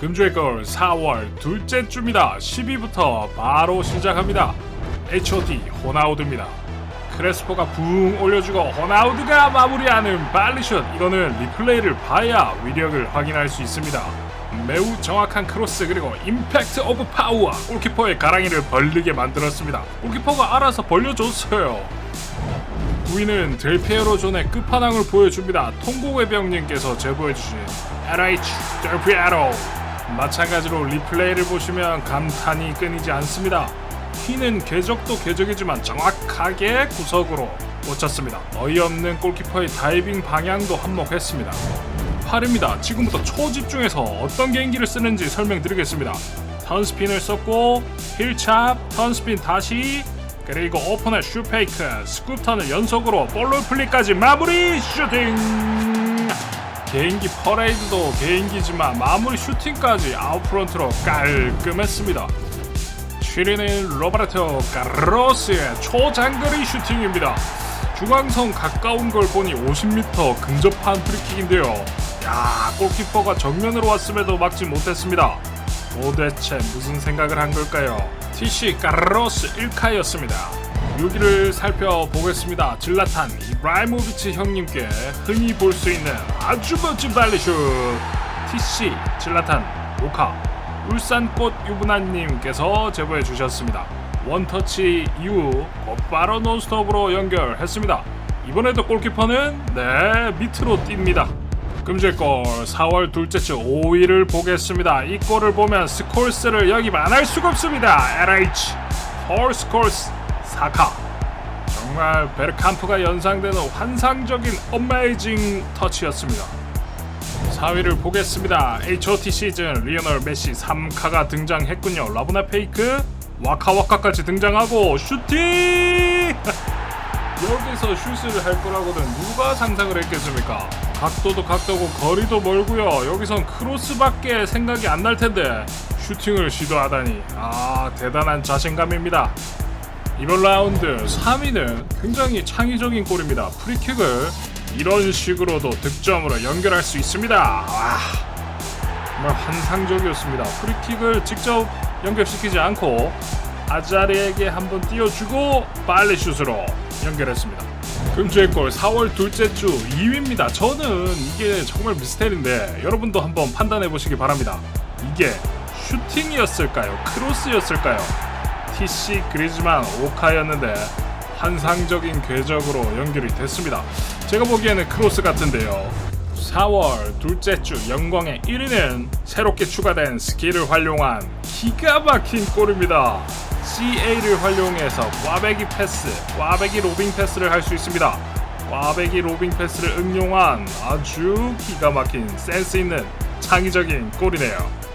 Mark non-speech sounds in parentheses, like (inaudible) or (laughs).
금주의 걸 4월 둘째 주입니다. 10위부터 바로 시작합니다. H.O.T. 호나우드입니다. 크레스포가 붕 올려주고 호나우드가 마무리하는 빨리슛 이거는 리플레이를 봐야 위력을 확인할 수 있습니다. 매우 정확한 크로스 그리고 임팩트 오브 파워 골키퍼의 가랑이를 벌리게 만들었습니다. 골키퍼가 알아서 벌려줬어요. 9위는 델피에로 존의 끝판왕을 보여줍니다. 통곡의 병님께서 제보해주신 LH 델피에로 마찬가지로 리플레이를 보시면 감탄이 끊이지 않습니다. 휘는 궤적도 궤적이지만 정확하게 구석으로 꽂혔습니다. 어이없는 골키퍼의 다이빙 방향도 한몫했습니다. 8입니다. 지금부터 초집중해서 어떤 개인기를 쓰는지 설명드리겠습니다. 턴스핀을 썼고 힐찹, 턴스핀 다시 그리고 오픈의 슈페이크, 스쿱턴을 연속으로 볼로 플리까지 마무리 슈팅! 개인기 퍼레이드도 개인기지만 마무리 슈팅까지 아웃프런트로 깔끔했습니다. 7위는 로베르토 카로스의 초장거리 슈팅입니다. 중앙선 가까운 걸 보니 50m 근접한 프리킥인데요. 야, 골키퍼가 정면으로 왔음에도 막지 못했습니다. 도대체 무슨 생각을 한 걸까요? TC 카로스 1카였습니다. 6위를 살펴보겠습니다. 질라탄 이브라이모비치 형님께 흔히 볼 수 있는 아주 멋진 발리슛. TC 질라탄 5카 울산꽃 유부나님께서 제보해 주셨습니다. 원터치 이후 곧바로 논스톱으로 연결했습니다. 이번에도 골키퍼는 네 밑으로 뜁니다. 금제골 4월 둘째 주 5위를 보겠습니다. 이 골을 보면 스콜스를 여기 만할 수가 없습니다. LH 폴 스콜스 4카 정말 베르캄프가 연상되는 환상적인 어메이징 터치였습니다. 4위를 보겠습니다. H.O.T 시즌 리오널 메시 3카가 등장했군요. 라브나 페이크 와카와카까지 등장하고 슈팅! (laughs) 여기서 슛을 할 거라고는 누가 상상을 했겠습니까? 각도도 각도고 거리도 멀고요. 여기선 크로스밖에 생각이 안 날 텐데 슈팅을 시도하다니 아 대단한 자신감입니다. 이번 라운드 3위는 굉장히 창의적인 골입니다. 프리킥을 이런 식으로도 득점으로 연결할 수 있습니다. 와, 정말 환상적이었습니다. 프리킥을 직접 연결시키지 않고 아자리에게 한번 띄워주고 빨리 슛으로 연결했습니다. 금주의 골 4월 둘째 주 2위입니다. 저는 이게 정말 미스테리인데 여러분도 한번 판단해 보시기 바랍니다. 이게 슈팅이었을까요? 크로스였을까요? TC 그리즈만 오카였는데 환상적인 궤적으로 연결이 됐습니다. 제가 보기에는 크로스 같은데요. 4월 둘째 주 영광의 1위는 새롭게 추가된 스킬을 활용한 기가 막힌 골입니다. CA를 활용해서 꽈배기 패스, 꽈배기 로빙 패스를 할 수 있습니다. 꽈배기 로빙 패스를 응용한 아주 기가 막힌 센스 있는 창의적인 골이네요.